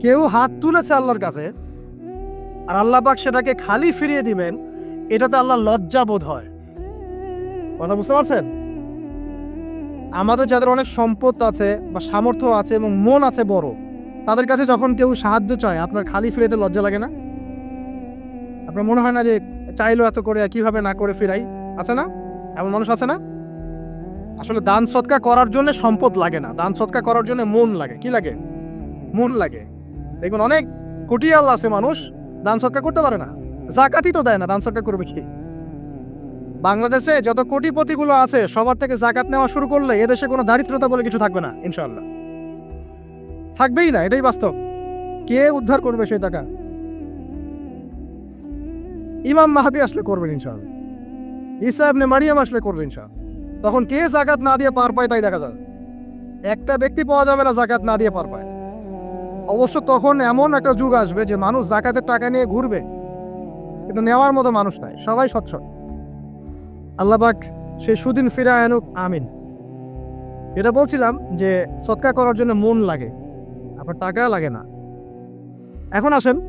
কেউ হাত তুলেছে আল্লাহর কাছে, আর আল্লাহ পাক সেটাকে খালি ফিরিয়ে দিবেন, এটাতে আল্লাহ লজ্জা বোধ হয়। কথা বুঝতে পারছেন? আমাদের যাদের অনেক সম্পদ আছে বা সামর্থ্য আছে এবং মন আছে বড়, তাদের কাছে যখন কেউ সাহায্য চায়, আপনার খালি ফিরেতে লজ্জা লাগে না? আপনার মনে হয় না যে চাইলো এত করে কীভাবে না করে ফিরাই? আছে না? এমন মানুষ আছে না? আসলে দান সৎকা করার জন্য সম্পদ লাগে না। দান সৎকা করার জন্য মন লাগে। কি লাগে? মন লাগে। দেখুন, অনেক কোটিয়াল আছে মানুষ, দান সৎকা করতে পারে না। জাকাতই তো দেয় না দান সৎকা করবে কি? বাংলাদেশে যত কোটিপতিগুলো আছে, সবার থেকে জাকাত নেওয়া শুরু করলে এদেশে কোনো দারিদ্রতা বলে কিছু থাকবে না, ইনশাআল্লাহ। থাকবেই না, এটাই বাস্তব। কে উদ্ধার করবে সেই টাকা? ইমাম মাহাদি আসলে করবেন, ইনশাআল্লাহ। ঈসা ইবনে মারিয়াম আসলে করবেন ইনশাআল্লাহ। তখন কে জাকাত না দিয়ে পার পায় তাই দেখা যাবে। একটা ব্যক্তি পাওয়া যাবে না, জাকাত না দিয়ে পার পায়। অবশ্য তখন এমন একটা যুগ আসবে যে মানুষ জাকাতের টাকা নিয়ে ঘুরবে। কিন্তু নেওয়ার মতো মানুষ নাই, সবাই সচ্ছল। আল্লাহবাক সেই সুদিন ফিরে আনুক, আমিন। এটা বলছিলাম যে সৎকার করার জন্য মন লাগে আপনার টাকা লাগে না। এখন আসেন,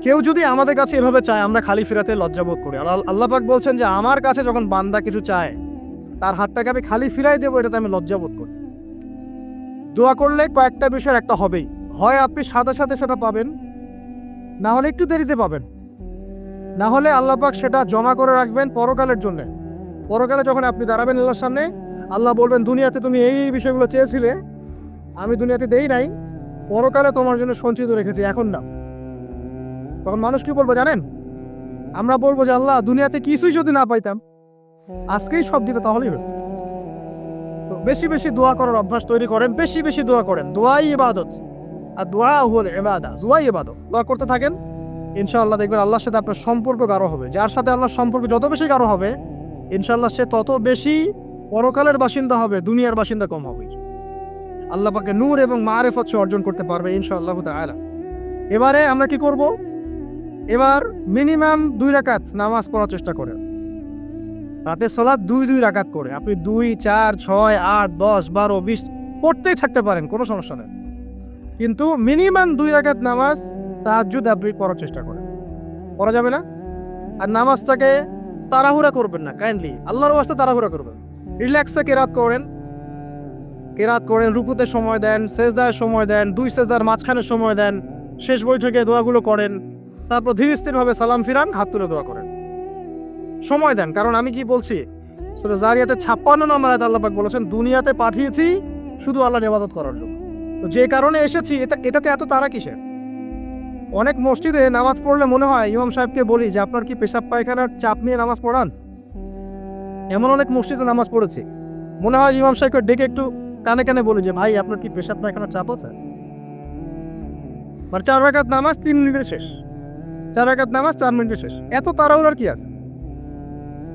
কেউ যদি আমাদের কাছে এভাবে চায়, আমরা খালি ফেরাতে লজ্জাবোধ করি। আর আল- আল্লাহ পাক বলছেন যে, আমার কাছে যখন বান্দা কিছু চায়, তার হাতটাকে আমি খালি ফিরাই দেবো, এটাতে আমি লজ্জাবোধ করি। দোয়া করলে কয়েকটা বিষয়ের একটা হবেই। হয় আপনি সাথে সাথে সেটা পাবেন, না হলে একটু দেরিতে পাবেন। না হলে আল্লাহ পাক সেটা জমা করে রাখবেন পরকালের জন্য। পরকালে যখন আপনি দাঁড়াবেন আল্লাহর সামনে, আল্লাহ বলবেন, দুনিয়াতে তুমি এই বিষয়গুলো চেয়েছিলে, আমি দুনিয়াতে দেই নাই, পরকালে তোমার জন্য সঞ্চিত রেখেছি, এখন না তখন মানুষ কি বলব জানেন? আমরা বলব যে, আল্লাহ, দুনিয়াতে কিছুই যদি না পাইতাম, আজকেই সব দিতে তাহলেই হবে তো বেশি বেশি দোয়া করার অভ্যাস তৈরি করেন, বেশি বেশি দোয়া করেন। দোয়াই ইবাদত। আর দোয়া হল এবাদা দোয়াই ইবাদত। দোয়া করতে থাকেন, ইনশাআল্লাহ দেখবেন আল্লাহর সাথে আপনার সম্পর্ক গাঢ় হবে। যার সাথে আল্লাহর সম্পর্ক যত বেশি গাঢ় হবে, ইনশাআল্লাহ সে তত বেশি পরকালের বাসিন্দা হবে, দুনিয়ার বাসিন্দা কম হবে। আল্লাহ পাকে নূর এবং মারেফত সে অর্জন করতে পারবে, ইনশাআল্লাহ তাআলা। এবারে আমরা কি করব? এবার মিনিমাম দুই রাকাত নামাজ পড়ার চেষ্টা করেন। রাতে সলাৎ দুই দুই রাকাত করে। আপনি দুই, চার, ছয়, আট, দশ, বারো, বিশ পড়তেই থাকতে পারেন, কোনো সমস্যা নেই। কিন্তু মিনিমাম দুই রাকাত নামাজ তাহাজ্জুদ আপনি পড়ার চেষ্টা করেন। পড়া যাবে না? আর নামাজটাকে তাড়াহুড়া করবেন না কাইন্ডলি আল্লাহর ওয়াস্তে তাড়াহুড়া করবেন। রিল্যাক্সে কেরাত করেন। কেরাত করেন, রুকুতে সময় দেন সেজদার সময় দেন, দুই সেজদার মাঝখানে সময় দেন, শেষ বৈঠকে দোয়াগুলো করেন, তারপর ধীর স্থিরভাবে সালাম ফিরান, হাত তুলে দোয়া করেন। সময় দেন, কারণ আমি কি বলছি? সুরা জারিয়াতে ছাপ্পান্ন নম্বর আয়াত আল্লাহ পাক বলেছেন, দুনিয়াতে পাঠিয়েছি, শুধু আল্লাহর ইবাদত করার জন্য। তো যে কারণে এসেছি, এটা, এটাতে এত তারা কিসের? অনেক মসজিদে নামাজ পড়লে মনে হয়, ইমাম সাহেবকে বলি যে, আপনার কি পেশাব পায়খানার চাপ নিয়ে নামাজ পড়ান? এমন অনেক মসজিদে নামাজ পড়েছি। মনে হয় ইমাম সাহেবকে ডেকে একটু কানে কানে বলি যে, ভাই, আপনার কি পেশাব পায়খানার চাপ আছে? মানে চার রাকাত নামাজ, তিন মিনিটে শেষ। চার রাকাত নামাজ, চার মিনিটে শেষ। এত তাড়াহুড়ার কি আছে?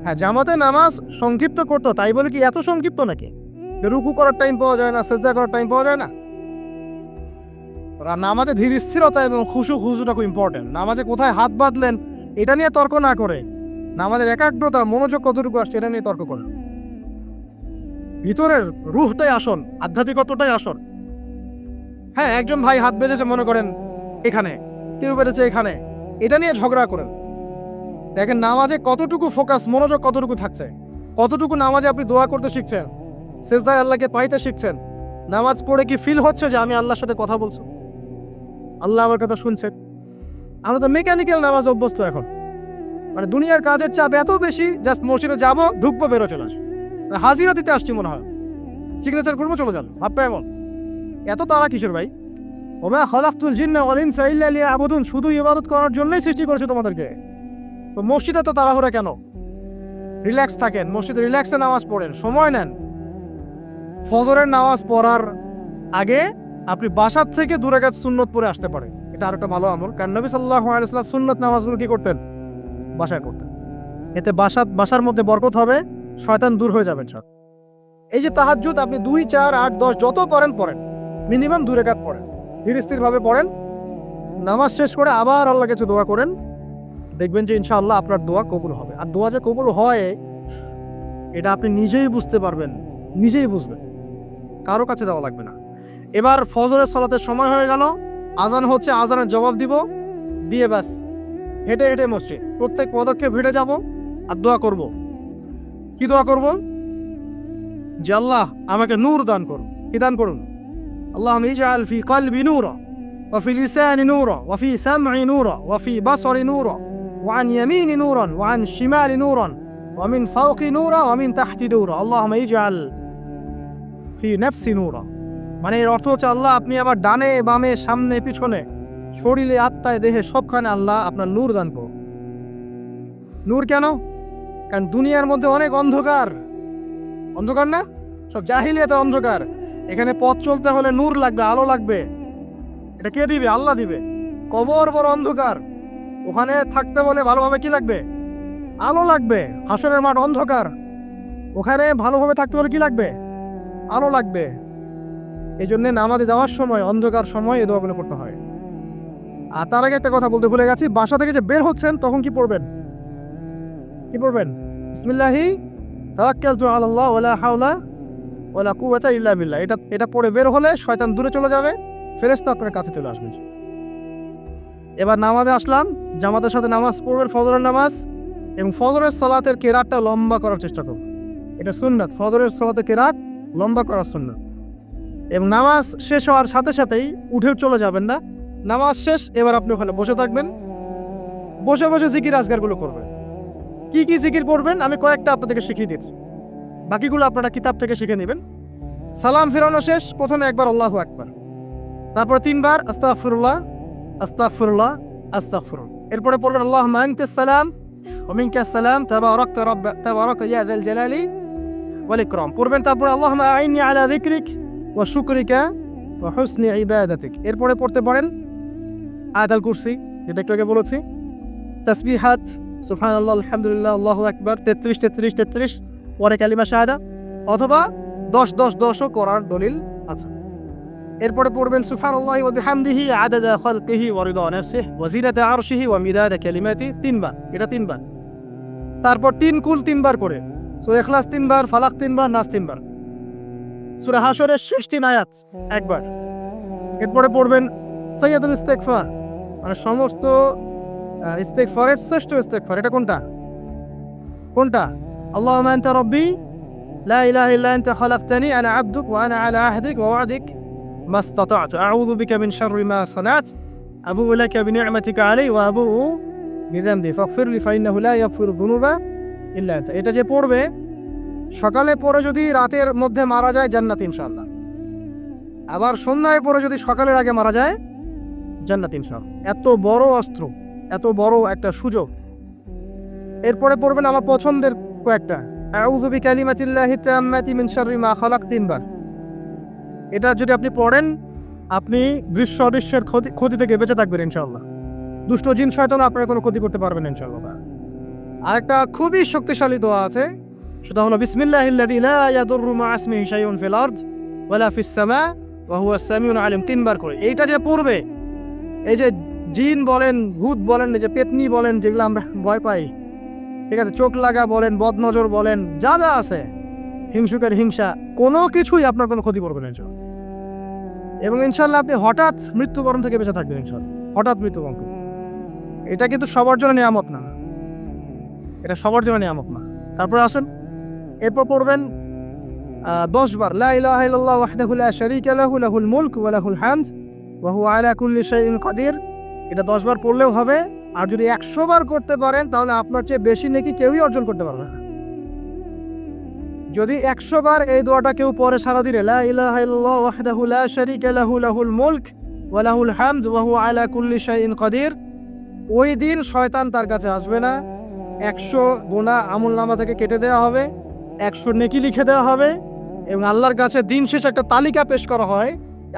হ্যাঁ জামাতে নামাজ সংক্ষিপ্ত করতো তাই বলে কি এত সংক্ষিপ্ত নাকি? রুকু করার টাইম পাওয়া যায় না সেজদা করার টাইম পাওয়া যায় না। নামাজে ধীর স্থিরতা এবং খুশু খুশুটা খুব ইম্পর্টেন্ট নামাজে কোথায় হাত বাঁধলেন এটা নিয়ে তর্ক না করে। নামাজের একাগ্রতা মনোযোগ কতটুকু আসছে এটা নিয়ে তর্ক করেন। ভিতরের রুহটাই আসন আধ্যাত্মিকতাটাই আসন হ্যাঁ একজন ভাই হাত বেঁধেছে মনে করেন এখানে। কেউ বেড়েছে এখানে। এটা নিয়ে ঝগড়া করেন। দেখেন, নামাজে কতটুকু ফোকাস মনোযোগ কতটুকু থাকছে? কতটুকু নামাজে আপনি দোয়া করতে শিখছেন? সেজদায় আল্লাহকে পাইতে শিখছেন? নামাজ পড়ে কি ফিল হচ্ছে যে আমি আল্লাহর সাথে কথা বলছি? আল্লাহ আমার কথা শুনছেন। আমরা তো মেকানিক্যাল নামাজ অভ্যস্ত এখন। মানে দুনিয়ার কাজের চাপ এত বেশি জাস্ট মসজিদে যাব, ঢুকবো, বেরো, চলে মানে হাজিরা দিতে আসছি মনে হয়। সিগনেচার করব, চলে যাব। ভাবটা এমন। এত তারা কিশোর ভাই? ওমা খলাফতুল জিন্না ওয়াল ইনসা ইল্লা লিয়াবুদুন। শুধু ইবাদত করার জন্যই সৃষ্টি করেছে তোমাদেরকে। তো মসজিদে তো তাড়াহুড়া কেন? রিল্যাক্স থাকেন, মসজিদে রিল্যাক্সে নামাজ পড়েন, সময় নেন। ফজরের নামাজ পড়ার আগে আপনি বাসার থেকে দূরে কাজ সুন্নত পরে আসতে পারেন। এটা আর একটা ভালো আমল, কারণ নবী সাল্লাহ আলাইসাল্লাম সুন্নত নামাজগুলো কি করতেন? বাসায় করতেন। এতে বাসা বাসার মধ্যে বরকত হবে, শয়তান দূর হয়ে যাবেন সব এই যে তাহাজ্জুদ, আপনি দুই, চার, আট, দশ, যত পড়েন পড়েন। মিনিমাম দূরে কাজ পড়েন। ধীর স্থিরভাবে পড়েন। নামাজ শেষ করে আবার আল্লাহ কিছু দোয়া করেন। দেখবেন যে ইনশাআল্লাহ আপনার দোয়া কবুল হবে আর দোয়া যে কবুল হয় এটা আপনি নিজেই বুঝতে পারবেন নিজেই বুঝবেন কারো কাছে দেওয়া লাগবে না এবার ফজরের সলাতের সময় হয়ে গেল আজান হচ্ছে আজানের জবাব দিব দিয়ে ব্যাস হেঁটে হেঁটে মসজিদ প্রত্যেক পদক্ষেপ হেঁটে যাব আর দোয়া করব কি দোয়া করব যে আল্লাহ আমাকে নূর দান করুন কি দান করুন আল্লাহ ইজআল ফি কলবি নূরা وفي لسان نورا وفي سمع نورا وفي بصر نورا وعن يمين نورا وعن شمال نورا ومن فوق نورا ومن تحت نورا اللهم اجعل في نفسي نورا মানে এর অর্থ হচ্ছে আল্লাহ আপনি আমার ডানে বামে সামনে পিছনে শরীরে আত্মায় দেহে সবখানে আল্লাহ আপনার নূর দান করুন নূর কেন কারণ দুনিয়ার মধ্যে অনেক অন্ধকার অন্ধকার না সব জাহিলিয়াতে অন্ধকার এখানে পথ চলতে হলে নূর লাগবে আলো লাগবে এটা কে দিবে আল্লাহ দিবে কবর বড় অন্ধকার ওখানে থাকতে হলে ভালোভাবে কি লাগবে? আলো লাগবে। হাসনের মাঠ অন্ধকার। ওখানে ভালোভাবে থাকতে হলে কি লাগবে? আলো লাগবে। এই জন্য নামাজে যাওয়ার সময়, অন্ধকার সময় এ দোয়াগুলো করতে হয়। আর তার আগে একটা কথা বলতে ভুলে গেছি। বাসা থেকে যে বের হচ্ছেন, তখন কি পড়বেন? কি পড়বেন? বিসমিল্লাহি তাওয়াক্কালতু আলাল্লাহ ওয়ালা হাওলা, ওয়ালা কুওয়াতা ইল্লা বিল্লাহ। এটা এটা পড়ে বের হলে শয়তান দূরে চলে যাবে। ফেরেশতা আপনার কাছে চলে আসবে। এবার নামাজে আসলাম, জামাতের সাথে নামাজ পড়বেন, ফজরের নামাজ, এবং ফজরের সলাতের কেরাতটা লম্বা করার চেষ্টা করুন এটা সুন্নাত, ফজরের সলাতের কেরাত লম্বা করার সুন্নাত। এবং নামাজ শেষ হওয়ার সাথে সাথেই উঠে চলে যাবেন না। নামাজ শেষ, এবার আপনি ওখানে বসে থাকবেন। বসে বসে জিকির আজগারগুলো করবেন। কি কি জিকির করবেন আমি কয়েকটা আপনাদেরকে শিখিয়ে দিচ্ছি। বাকিগুলো আপনারা কিতাব থেকে শিখে নেবেন। সালাম ফেরানো শেষ, প্রথমে একবার আল্লাহ একবার তারপর তিনবার আস্তাগফিরুল্লাহ আস্তাগফিরুল্লাহ আস্তাগফিরুল এরপরে পড়বেন আল্লাহ আনতাস সালাম ওয়া মিনকাস সালাম তাবারাকতা রাব্ব, তাবারাকতা ইয়া যাল জালালি ওয়াল ইকরাম. পড়বেন তারপর, আল্লাহুম্মা আইনি আলা যিকরিক ওয়া শুকরিকা ওয়া হুসনি ইবাদাতিক. এরপরে পড়তে পারেন, আয়াতুল কুরসি, যেটা একটু আগে বলেছি, তাসবিহাত, সুবহানাল্লাহ, আলহামদুলিল্লাহ, আল্লাহু আকবার 33 33 33 পরে কালিমা শাহাদা, অথবা 10 10 10ও করার দলিল এরপরে পড়বেন সুবহানাল্লাহ ওয়া বিহামদিহি আদাদা খালকিহি ওয়া রিদা নাফসিহি ওয়া জিনাতা আরশিহি ওয়া মিদাদা কালিমাতি তিনবার। এটা তিনবার। তারপর তিন কুল তিনবার করে সূরা ইখলাস তিনবার ফালাক তিনবার নাস তিনবার। সূরা হাশরের শেষ তিন আয়াত একবার। এরপরে পড়বেন সৈয়দুল ইস্তেগফার। মানে সমস্ত আহ, ইস্তেগফারের শ্রেষ্ঠ ইস্তেগফার। এটা কোনটা? কোনটা? আনতা রাব্বি লা ইলাহা ইল্লা আনতা খালাকতানি আনা আবদুক ওয়া আনা আলা আহদিক ওয়া ওয়াদিক। ما استطعت أعوذ بك من شر ما صنعت أبوء لك بنعمتك علي وأبوء بذنبي فاغفر لي فإنه لا يغفر الذنوب إلا أنت এটা যে পড়বে সকালে পড়ে যদি রাতের মধ্যে মারা যায় জান্নাত ইনশাআল্লাহ আবার সন্ধ্যায় পড়ে যদি সকালের আগে মারা যায় জান্নাত ইনশাআল্লাহ এত বড় অস্ত্র এত বড় একটা সুযোগ এরপরে পড়বেন আমার পছন্দের কয়েকটা আউযু বিকালিমাতিল্লাহি তাম্মাতি মিন শাররি মা খালাক তিনবার এটা যদি আপনি পড়েন, আপনি দৃশ্য অদৃশ্যের ক্ষতি ক্ষতি থেকে বেঁচে থাকবেন ইনশাল্লাহ দুষ্ট জিন শয়তান আপনার কোনো ক্ষতি করতে পারবেন ইনশাল্লাহ আরেকটা খুবই শক্তিশালী দোয়া আছে, সেটা হলো বিসমিল্লাহ ইল্লাযী লা ইয়াদুররু মা ইসমিহি শাইউন ফিল ওয়ালা ফিস সামা ওয়া হুয়া সামিউল আলিম। তিনবার করে। এইটা যে পড়বে, এই যে জিন বলেন, ভূত বলেন যে পেতনি বলেন, যেগুলো আমরা ভয় পাই, ঠিক আছে, চোখ লাগা বলেন, বদনজর বলেন, যা যা আছে, হিংসুকের হিংসা, কোনো কিছুই আপনার কোনো ক্ষতি করবে না এবং ইনশাল্লাহ আপনি হঠাৎ মৃত্যুবরণ থেকে বেঁচে থাকবেন ইনশাল্লাহ হঠাৎ মৃত্যুবরণ এটা কিন্তু সবার জন্য নিয়ামত না। এটা সবার জন্য নিয়ামত না। তারপরে আসেন, এরপর পড়বেন দশ বার লাহুল মুলক ওয়া লাহুল হামদ ওয়া হুয়া আলা কুল্লি শাইইন কাদির। এটা দশ বার পড়লেও হবে। আর যদি একশো বার করতে পারেন, তাহলে আপনার চেয়ে বেশি নাকি কেউই অর্জন করতে পারবে না। যদি একশো বার এই দোয়াটা কেউ পরে সারা দিনে লা ইলাহা ইল্লাল্লাহ লা শারীকা লাহু, লাহুল মুলক ওয়া লাহুল হামদ ওয়া আলা কুল্লি কাদির। ওই দিন শয়তান তার কাছে আসবে না। একশো গোনা আমুল নামা থেকে কেটে দেওয়া হবে, একশো নেকি লিখে দেওয়া হবে এবং আল্লাহর কাছে দিন শেষে একটা তালিকা পেশ করা হয়,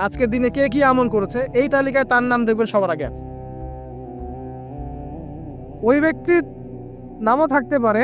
আজকের দিনে কে কি আমল করেছে, এই তালিকায় তার নাম দেখবেন সবার আগে আছে। ওই ব্যক্তির নামও থাকতে পারে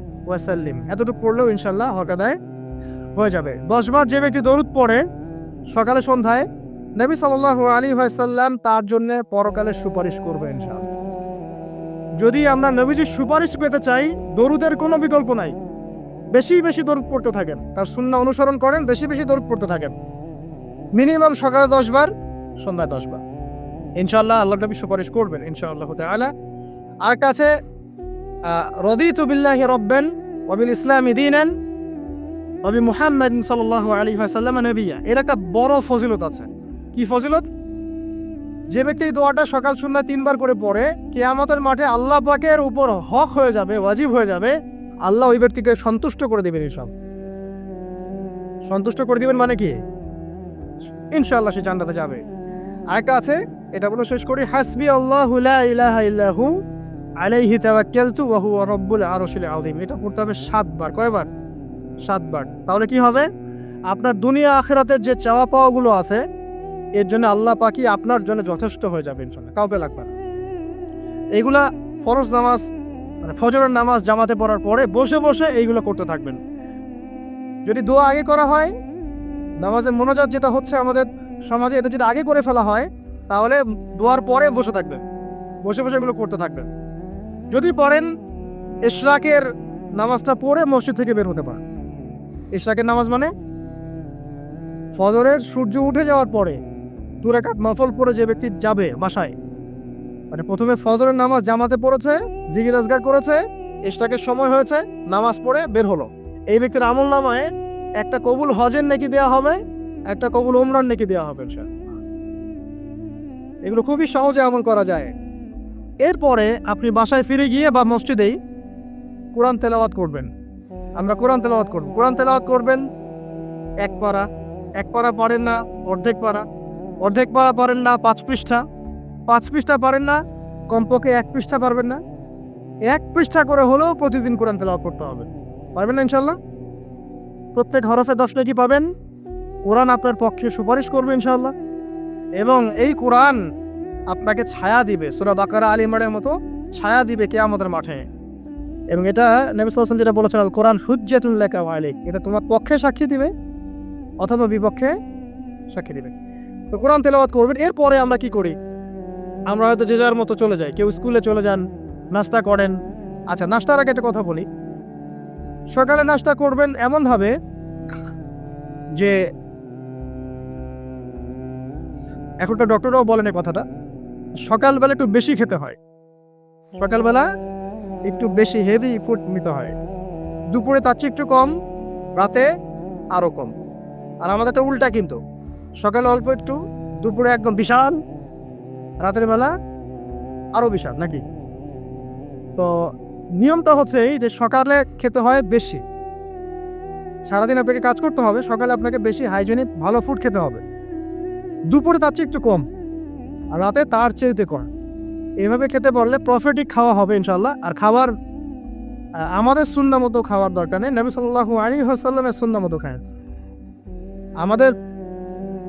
ওয়াসাল্লিম। এতটুকু পড়লেও ইনশাল্লাহ হকাদায় হয়ে যাবে। দশবার যে ব্যক্তি দরুদ পড়ে, সকালে, সন্ধ্যায়, নবী সাল্লাহ আলী সাল্লাম তার জন্য পরকালে সুপারিশ করবে ইনশাআল্লাহ। যদি আমরা নবীজির সুপারিশ পেতে চাই, দরুদের কোনো বিকল্প নাই। বেশি বেশি দরুদ পড়তে থাকেন। তার শূন্য অনুসরণ করেন, বেশি বেশি দরুদ পড়তে থাকেন। মিনিমাম সকালে দশবার, সন্ধ্যায় দশবার। ইনশাল্লাহ আল্লাহ নবী সুপারিশ করবেন ইনশাআল্লাহ তাআলা। আর কাছে রদিতু বিল্লাহি রব্বান ওয়াবিল ইসলামি দীনান নবী মুহাম্মদ সাল্লাল্লাহু আলাইহি ওয়াসাল্লাম নবিয়া। এর একটা বড় ফজিলত আছে। কি ফজিলত? যে ব্যক্তি এই দোয়াটা সকাল সন্ধ্যা তিনবার করে পড়ে, কিয়ামতের মাঠে আল্লাহ পাকের উপর হক হয়ে যাবে, ওয়াজিব হয়ে যাবে, আল্লাহ ওই ব্যক্তিকে সন্তুষ্ট করে দেবেন ইনশাল। সন্তুষ্ট করে দিবেন মানে কি? ইনশাআল্লাহ সে জান্নাতে যাবে। আরেকটা আছে, এটা বলে শেষ করি, হাসবি আল্লাহু ইলাহা ইল্লাহু আলাইহি তাওয়াক্কালতু ওয়া হুয়া রাব্বুল আরশিল আযীম। এটা পড়তে হবে সাতবার। কয়বার? সাতবার। তাহলে কি হবে? আপনার দুনিয়া আখেরাতের যে চাওয়া পাওয়াগুলো আছে, এর জন্য আল্লাহ পাকি আপনার জন্য যথেষ্ট হয়ে যাবে ইনশাল্লাহ কাউকে লাগবে না। এইগুলা ফরজ নামাজ মানে ফজরের নামাজ জামাতে পড়ার পরে বসে বসে এইগুলো করতে থাকবেন। যদি দোয়া আগে করা হয় নামাজের মনোজাত যেটা হচ্ছে আমাদের সমাজে, এটা যদি আগে করে ফেলা হয়, তাহলে দোয়ার পরে বসে থাকবেন। বসে বসে এগুলো করতে থাকবেন। যদি পড়েন ইশরাকের নামাজটা পড়ে মসজিদ থেকে বের হতে পারেন। ইশরাকের নামাজ মানে ফজরের সূর্য উঠে যাওয়ার পরে দূরে দুরাকাত নফল পড়ে যে ব্যক্তি যাবে বাসায় মানে প্রথমে ফজরের নামাজ জামাতে পড়েছে জিগির আজগার করেছে ইশরাকের সময় হয়েছে, নামাজ পড়ে বের হলো। এই ব্যক্তির আমল নামায় একটা কবুল হজের নেকি দেওয়া হবে, একটা কবুল ওমরান নেকি দেওয়া হবে এগুলো খুবই সহজে আমল করা যায়। এরপরে আপনি বাসায় ফিরে গিয়ে বা মসজিদেই কোরআন তেলাওয়াত করবেন। আমরা কোরআন তেলাওয়াত করব। কোরআন তেলাওয়াত করবেন, এক পারা। এক পারা পারেন না, অর্ধেক পারা। অর্ধেক পারা পারেন না, পাঁচ পৃষ্ঠা। পাঁচ পৃষ্ঠা পারেন না, কমপক্ষে এক পৃষ্ঠা পারবেন না। এক পৃষ্ঠা করে হলেও প্রতিদিন কোরআন তেলাওয়াত করতে হবে। পারবেন না ইনশাল্লাহ প্রত্যেক হরফে দশ নাকি পাবেন। কোরআন আপনার পক্ষে সুপারিশ করবে ইনশাল্লাহ এবং এই কোরআন আপনাকে ছায়া দিবে। সুরা বাকারা আলী ইমরানের মতো ছায়া দিবে কে আমাদের মাঠে। এবং এটা নবী সাল্লাল্লাহু যেটা বলেছেন কোরআন হুজ্জাতুল লেখা ওয়া আলাইক। এটা তোমার পক্ষে সাক্ষী দিবে অথবা বিপক্ষে সাক্ষী দিবে। তো কোরআন তেলাওয়াত করবেন, এরপরে আমরা কি করি? আমরা হয়তো যে যার মতো চলে যাই। কেউ স্কুলে চলে যান, নাস্তা করেন। আচ্ছা নাস্তার আগে একটা কথা বলি। সকালে নাস্তা করবেন এমনভাবে যে এখনকার ডক্টররাও বলেন এই কথাটা সকালবেলা একটু বেশি খেতে হয়। সকালবেলা একটু বেশি হেভি ফুড নিতে হয়। দুপুরে তার চেয়ে একটু কম, রাতে আরও কম। আর আমাদেরটা উল্টা কিন্তু। সকালে অল্প একটু, দুপুরে একদম বিশাল, রাতের বেলা আরও বিশাল, নাকি? তো নিয়মটা হচ্ছে এই যে সকালে খেতে হয় বেশি। সারাদিন আপনাকে কাজ করতে হবে, সকালে আপনাকে বেশি হাইজেনিক ভালো ফুড খেতে হবে। দুপুরে তার চেয়ে একটু কম। আর রাতে তার চেয়েতে কম এভাবে খেতে পারলে প্রফিটিক খাওয়া হবে ইনশাল্লাহ আর খাবার আমাদের শূন্য মতো খাওয়ার দরকার নেই। নবী সাল্লাহ আলী হাসাল্লামের শূন্য মতো খায়। আমাদের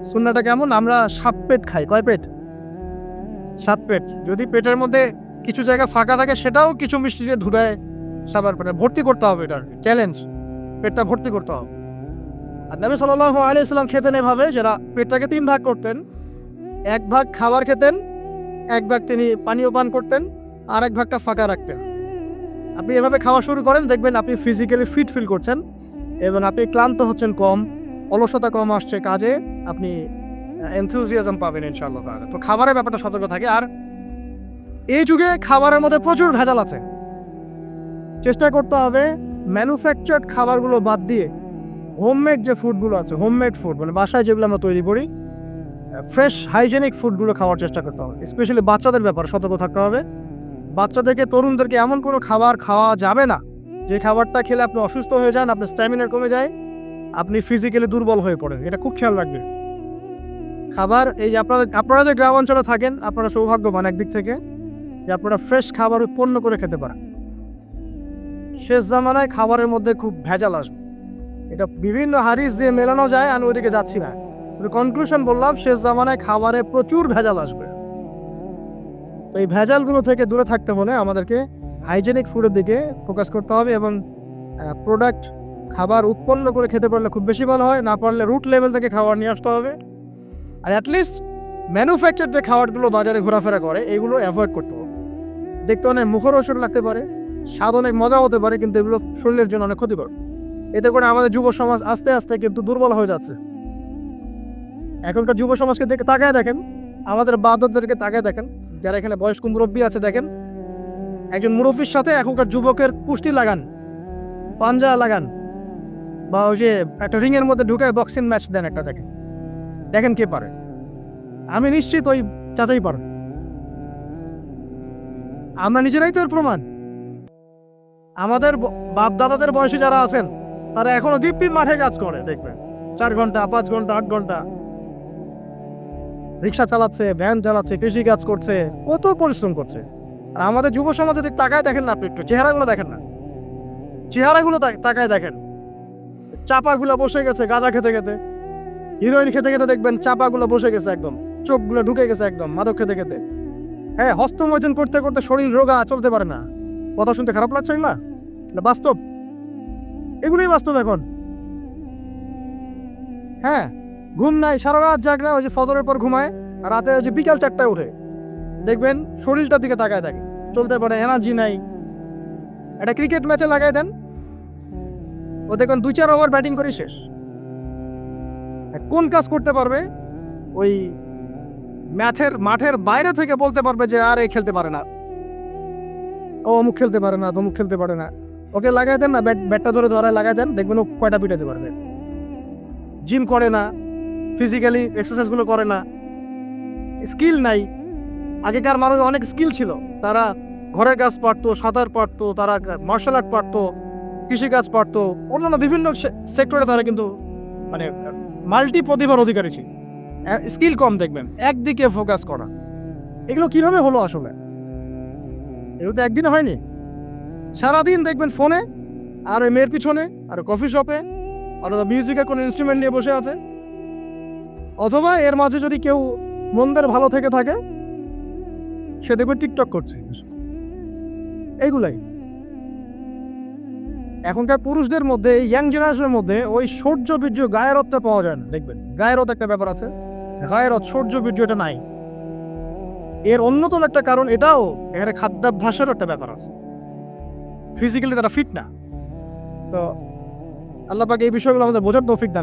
শূন্যটা কেমন? আমরা সাত পেট খাই। কয় পেট? সাত পেট। যদি পেটের মধ্যে কিছু জায়গা ফাঁকা থাকে, সেটাও কিছু মিষ্টি দিয়ে ধুলায় সাবার পেটে। ভর্তি করতে হবে এটার। চ্যালেঞ্জ পেটটা ভর্তি করতে হবে। আর নবী সাল্লাহ আলী ইসলাম খেতেন এভাবে, যারা পেটটাকে তিন ভাগ করতেন এক ভাগ খাবার খেতেন, এক ভাগ তিনি পানীয় পান করতেন, আর এক ভাগটা ফাঁকা রাখতেন আপনি এভাবে খাওয়া শুরু করেন, দেখবেন আপনি ফিজিক্যালি ফিট ফিল করছেন, এবং আপনি ক্লান্ত হচ্ছেন কম, অলসতা কম আসছে কাজে, আপনি এনথুজিয়াজম পাবেন ইনশাআল্লাহ। তো খাবারের ব্যাপারটা সতর্ক থাকে, আর এই যুগে খাবারের মধ্যে প্রচুর ভেজাল আছে চেষ্টা করতে হবে ম্যানুফ্যাকচার্ড খাবারগুলো বাদ দিয়ে হোমমেড যে ফুডগুলো আছে হোমমেড ফুড মানে বাসায় যেগুলো আমরা তৈরি করি ফ্রেশ হাইজেনিক ফুডগুলো খাওয়ার চেষ্টা করতে হবে। স্পেশালি বাচ্চাদের ব্যাপারে সতর্ক থাকতে হবে। বাচ্চাদেরকে তরুণদেরকে এমন কোনো খাবার খাওয়া যাবে না, যে খাবারটা খেলে আপনি অসুস্থ হয়ে যান, আপনার স্ট্যামিনার কমে যায়, আপনি ফিজিক্যালি দুর্বল হয়ে পড়েন। এটা খুব খেয়াল রাখবেন খাবার, এই যে আপনারা আপনারা যে গ্রাম অঞ্চলে থাকেন, আপনারা সৌভাগ্যবান একদিক থেকে যে আপনারা ফ্রেশ খাবার উৎপন্ন করে খেতে পারেন। শেষ জামানায় খাবারের মধ্যে খুব ভেজাল আসবে। এটা বিভিন্ন হারিস দিয়ে মেলানো যায়, আমি ওইদিকে যাচ্ছি না। কনক্লুশন বললাম, শেষ জামানায় খাবারে প্রচুর ভেজাল আসবে। তো এই ভেজালগুলো থেকে দূরে থাকতে হলে আমাদেরকে হাইজেনিক ফুডের দিকে ফোকাস করতে হবে এবং প্রোডাক্ট খাবার উৎপন্ন করে খেতে পারলে খুব বেশি ভালো হয়, না পারলে রুট লেভেল থেকে খাবার নিয়ে আসতে হবে। আর অ্যাটলিস্ট ম্যানুফ্যাকচার যে খাবারগুলো বাজারে ঘোরাফেরা করে, এগুলো অ্যাভয়েড করতে হবে। দেখতে অনেক মুখরোচক লাগতে পারে, স্বাদ অনেক মজা হতে পারে, কিন্তু এগুলো শরীরের জন্য অনেক ক্ষতিকর। এতে করে আমাদের যুব সমাজ আস্তে আস্তে কিন্তু দুর্বল হয়ে যাচ্ছে। এখনকার যুব সমাজকে দেখে তাকায় দেখেন, আমাদের বাদরদেরকে তাকায় দেখেন, যারা এখানে বয়স্ক মুরব্বী আছে দেখেন, একজন মুরব্বীর সাথে এখনকার যুবকের পুষ্টি লাগান, পাঞ্জা লাগান, বা ওই যে একটা রিংয়ের মধ্যে ঢুকে বক্সিং ম্যাচ দেন একটা দেখেন। দেখেন কে পারে। আমি নিশ্চিত ওই চাচাই পারে। আমরা নিজেরাই তো এর প্রমাণ। আমাদের বাপ দাদাদের বয়সী যারা আছেন, তারা এখনও দিব্যি মাঠে কাজ করে, দেখবেন। চার ঘণ্টা, পাঁচ ঘণ্টা, আট ঘণ্টা। রিক্সা চালাচ্ছে ভ্যান চালাচ্ছে, কৃষি কাজ করছে, কত পরিশ্রম করছে। আর আমাদের যুব সমাজে দিক তাকায় দেখেন না আপনি একটু, চেহারাগুলো দেখেন না। চেহারাগুলো তাক- তাকায় দেখেন। চাপাগুলো বসে গেছে গাঁজা খেতে খেতে। হিরোইন খেতে খেতে দেখবেন চাপাগুলো বসে গেছে একদম। চোখগুলো ঢুকে গেছে একদম মাদক খেতে খেতে। হ্যাঁ হস্তমোচন করতে করতে শরীর রোগা চলতে পারে না। কথা শুনতে খারাপ লাগছে না, বাস্তব। এগুলোই বাস্তব এখন। হ্যাঁ ঘুম নাই, সারা রাত জাগরা ওই যে ফজরের পর ঘুমায়, আর রাতে ওই যে বিকাল চারটায় উঠে। দেখবেন, শরীরটার দিকে তাকায় থাকে, চলতে পারে এনার্জি নাই। একটা ক্রিকেট ম্যাচে লাগাই দেন। ও দেখবেন দুই, চার ওভার ব্যাটিং করে শেষ। কোন কাজ করতে পারবে? ওই ম্যাথের, মাঠের বাইরে থেকে বলতে পারবে যে, আর এ খেলতে পারে না। ও অমুক খেলতে পারে না, তমুক খেলতে পারে না। ওকে লাগাই দেন না, ব্যাট, ব্যাটটা ধরে ধরায় লাগাই দেন, দেখবেন ও কয়টা পিটাতে পারবে। জিম করে না ফিজিক্যালি এক্সারসাইজগুলো করে না। স্কিল নাই। আগেকার মানুষ অনেক স্কিল ছিল। তারা ঘরের কাজ পারতো, সাঁতার পারতো, তারা মার্শাল আর্ট পারতো কৃষিকাজ পারতো, অন্যান্য বিভিন্ন সেক্টরে তারা কিন্তু মানে মাল্টি প্রতিভার অধিকারী ছিল। স্কিল কম দেখবেন। একদিকে ফোকাস করা। এগুলো কীভাবে হলো আসলে? এগুলো তো একদিনে হয়নি। সারাদিন দেখবেন ফোনে আর ওই মেয়ের পিছনে, আর কফি শপে অথবা মিউজিকের কোনো ইনস্ট্রুমেন্ট নিয়ে বসে আছে। অথবা এর মাঝে যদি কেউ মন্দের ভালো থেকে থাকে, সে দেখবে টিকটক করছে। এইগুলাই এখনকার পুরুষদের মধ্যে ইয়াং জেনারেশনের মধ্যে ওই সৌর্য বীর্য গায়েরত্ব পাওয়া যায় না। দেখবেন গায়েরত একটা ব্যাপার আছে। গায়েরত সৌর্য বীর্য এটা নাই। এর অন্যতম একটা কারণ এটাও, এখানে খাদ্যাভ্যাসেরও একটা ব্যাপার আছে। ফিজিক্যালি তারা ফিট না। তো আল্লাহ পাক এই বিষয়গুলো আমাদের বোঝার তৌফিক দান